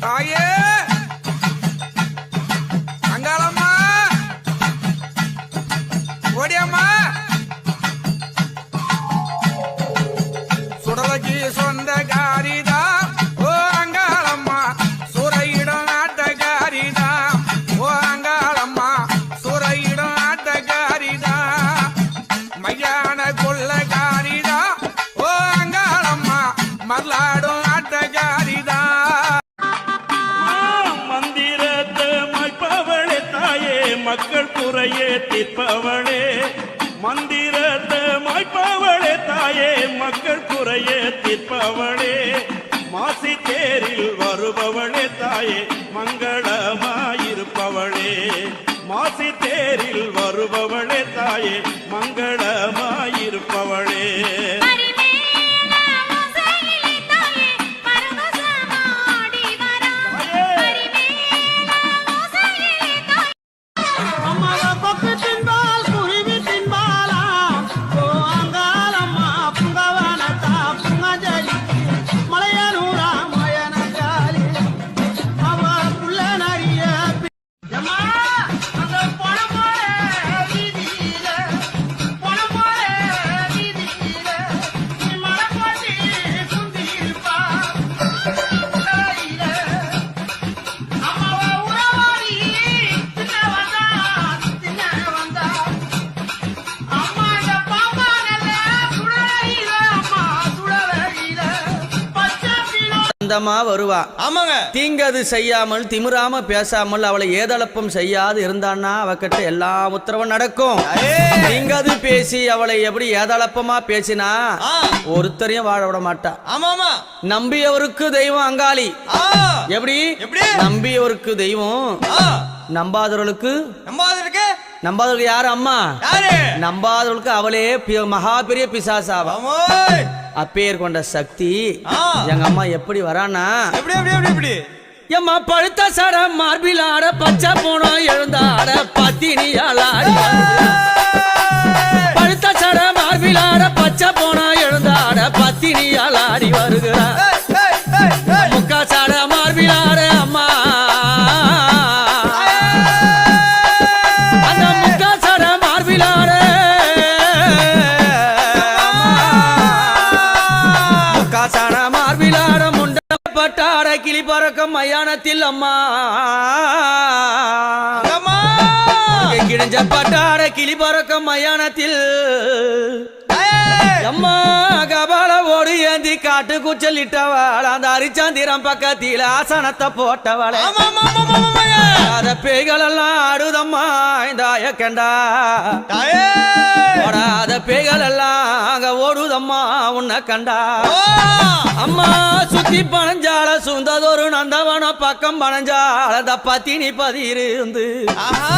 தாயே அங்காளம்மா மந்திரத்தை மாய்ப்பவளே தாயே மக்கள் குறைய தீர்ப்பவளே. மாசி தேரில் வருபவளே தாயே மங்களமாயிருப்பவளே. மாசி தேரில் வருபவளே தாயே மங்களமாயிருப்பவளே. அந்தமா வருவா. ஆமாங்க. தீங்கது செய்யாமல் திமிராம பேசாமல் அவளை ஏதளப்பம் செய்யாது இருந்தான்னா அவகிட்ட எல்லா உத்தரவும் நடக்கும். தீங்கது பேசி அவளை எப்படி ஏதளப்பமா பேசினா. ஒருத்தரையும் வாழ விட மாட்டா. ஆமா ஆமா நம்பியவருக்கு தெய்வம் அங்காளி. எப்படி? எப்படி? நம்பியவருக்கு தெய்வம். நம்பாதவர்களுக்கு நம்பாத இருக்கு நம்பாதவர்களுக்கு யாரு அம்மா? யாரு? நம்பாதவர்களுக்கு அவளே மகா பெரிய பிசாசாவா? அப்பேர் கொண்ட சக்தி. எங்க அம்மா எப்படி வரானா எம்மா பழுத்த சட மார்பில் ஆட பச்சை போனோம் எழுந்தாட பத்தினியால் ஆடி பழுத்த சட மார்பில் ஆட பச்சை போனோம் எழுந்தாட பத்தினியால் ஆடி வருகிறார். முக்கா சட மார்பில் ஆட அம்மா கிழிஞ்ச பட்டாட கிளி பறக்கும் மயானத்தில் அம்மா கபால ஓடு ஏந்தி காட்டு குச்சலிட்டவள் அந்த அரிச்சந்திரம் பக்கத்தில் ஆசனத்தை போட்டவளே. அத பேய்கள் எல்லாம் ஆடுதம்மா இந்த தாயே. ஓடாத பேய்கள் எல்லாம் அங்க ஓடுதம்மா உன்னை கண்டா. அம்மா சுத்தி பனஞ்சால சுந்ததொரு நந்தவன பக்கம் பனஞ்சால தப்பாத்தினி பதியிருந்து ஆஹா.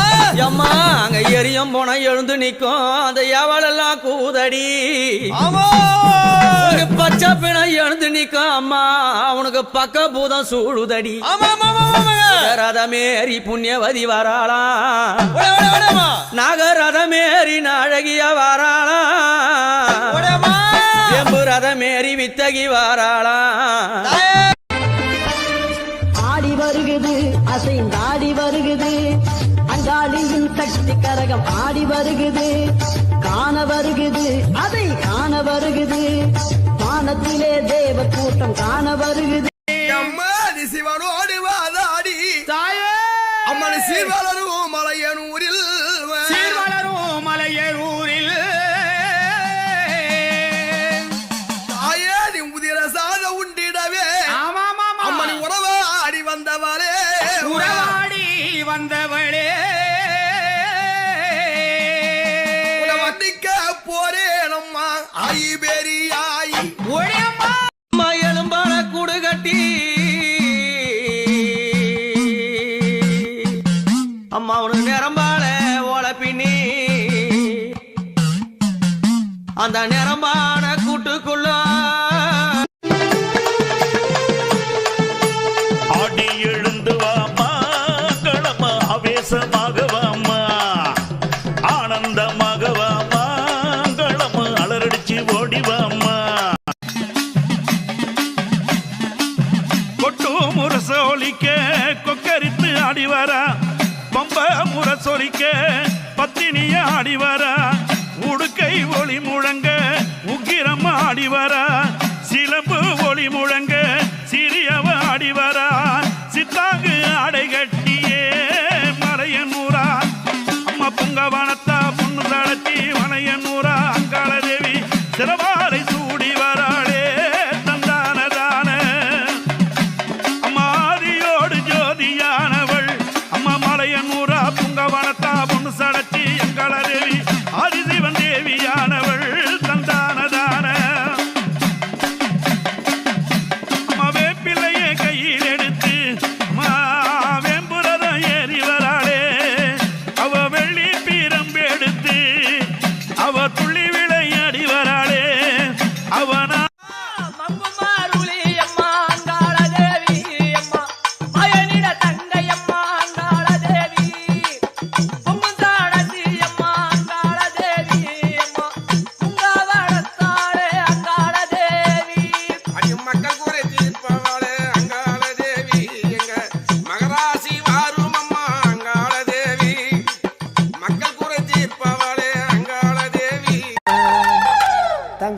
அம்மா அங்க எரியும் போன எழுந்து நிக்கும் அந்த எவளெல்லாம் கூதடி. பச்சை பிணை எழுந்து நிக்கும் அம்மா உனக்கு பக்க பூதம் சூடுதடி ரதமேரி புண்ணியவதி ஓடமா நாகரதமேரி நாழகிய ஓடமா எம்பு ரதமேரி வித்தகி வராளாம் தாயே ஆடி வருகுது அசைந்தாடி வருகுது அங்காளியின் சக்தி கரகம் ஆடி வருகுது காண வருகுது அதை காண வருகுது. வானத்திலே தேவ கூட்டம் காண வருகுது. அம்மா சிவனோடு வாதாடி. தாயே! அம்மன் சீர்வளரும் மலையனூரில் பெரியாயி. அம்மா எலும்பான கூடு கட்டி. பம்ப முரசொலிக்க பத்தினிய ஆடி வரா உடுக்கை ஒளி முழங்க உக்கிரம் ஆடி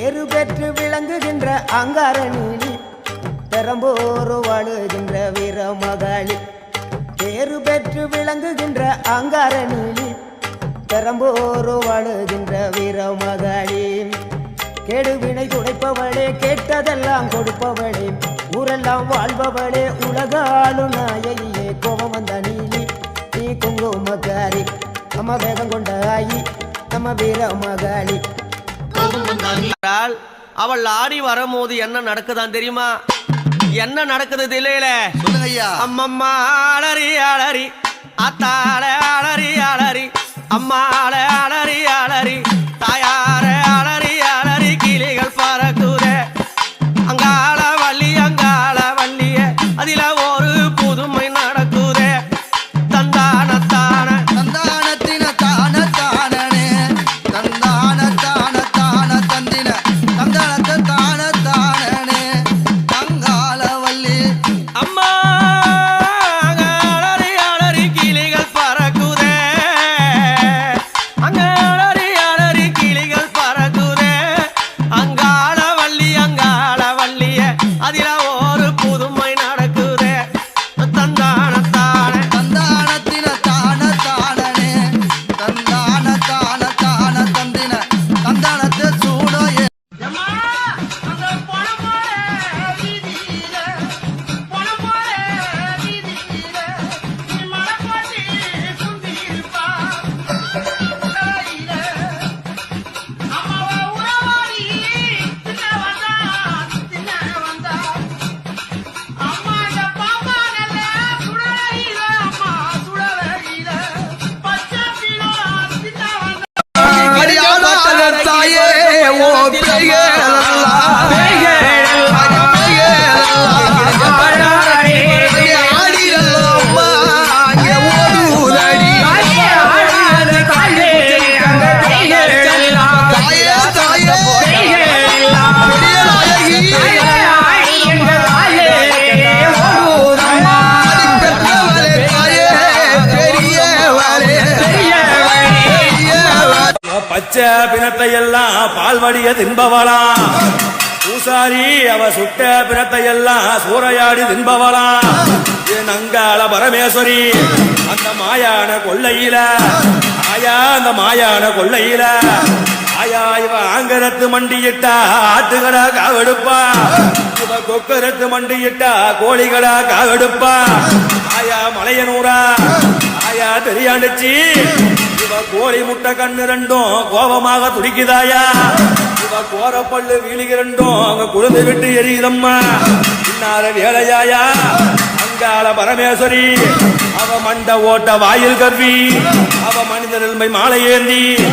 பேரு பெற்று விளங்குகின்ற அங்கார நீலி பெரம்போரு வாழுகின்ற வீரமகாளி. பேரு பெற்று விளங்குகின்ற அங்கார நீலி பெரம்போரு வாழுகின்ற வீரமகாளி. கெடுவினை துடைப்பவளே கேட்டதெல்லாம் கொடுப்பவளே ஊரெல்லாம் வாழ்பவளே உலகாளு நாயகியே கோபம் வந்த நீலி நீ குங்குமக்காரி. நம்ம வேகம் கொண்ட ஆயி நம்ம வீரமகாளி. கோபமந்தானி அவள் ஆடி வரும்போது என்ன நடக்குதான் தெரியுமா? என்ன நடக்குது ஐயா அம்மம்மா அலறி அலறி அத்தாள அலறி அலறி அம்மாள அலறி பிணத்தை எல்லாம் பால்வடிய தின்பவளா. பூசாரி அவ சுட்ட பிணத்தை எல்லாம் சூறையாடி தின்பவளா. என் அங்காள பரமேஸ்வரி அந்த மாயான கொள்ளையில ஆயா அந்த மாயான கொள்ளையில. ஆயா இவ ஆங்கரத்து மண்டியிட்டா ஆட்டுகளா காவெடுப்பா இவ கொக்கரத்து மண்டியிட்டா கோழிகளா காவெடுப்பா ஆயா மலையனூரா தாயா தெரியாண்டுச்சு. இவ கோழி முட்டை கண்ணு ரெண்டும் கோபமாக துடிக்குதாயா? இவ கோரப்பல்லு வீழிக ரெண்டும் அவங்க குழந்தை விட்டு எரியுதம்மா. இன்னார வேலையாயா? அங்க அங்காள பரமேஸ்வரி. அவ மண்ட ஓட்ட வாயில் கவ்வி அவ மனிதனின்மை மாலை ஏந்தி.